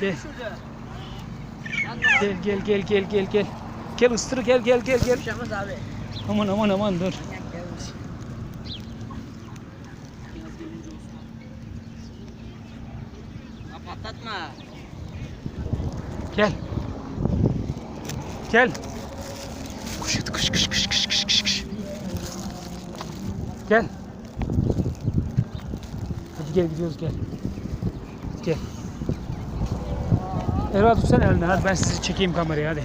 Gel. Gel gel gel gel gel gel. Gel ıstır gel gel gel gel. Aman aman aman dur. Patlatma. Gel. Gel. Kuş kış kış kış kış kış kış. Gel. Hadi gel gidiyoruz gel. Gel. Erva tutsan eline hadi ben sizi çekeyim kameraya hadi.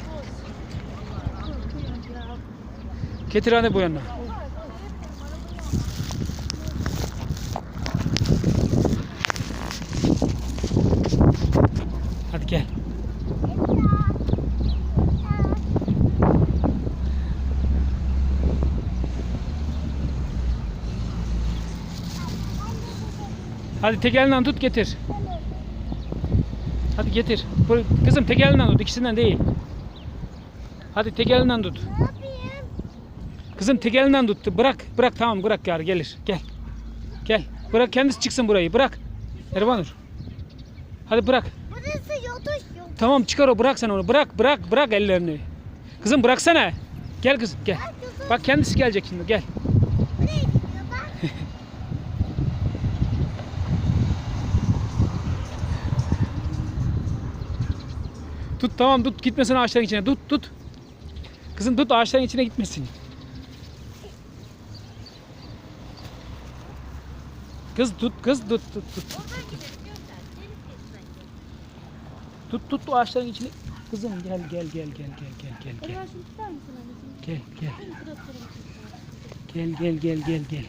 Getir hadi bu yanına. Hadi gel. Hadi tek elinden tut getir. Hadi getir. Kızım tek elinden tut ikisinden değil. Hadi tek elinden tut. Ne yapayım? Kızım tek elinden tut. Bırak. Bırak tamam bırak yar gelir. Gel. Gel. Bırak kendisi çıksın burayı. Bırak. Ervanur. Hadi bırak. Burası yotuş yok. Tamam çıkar o bırak sen onu. Bırak bırak bırak ellerini. Kızım bıraksana. Gel kızım gel. Bak kendisi gelecek şimdi gel. Buraya gidiyor bak. Tut tamam tut gitmesin ağaçların içine. Tut tut. Kızım tut ağaçların içine gitmesin. Kız tut kız tut tut tut. Tut tut ağaçların içine. Kızım gel gel gel gel gel gel gel gel. Gel gel. Gel gel gel gel gel.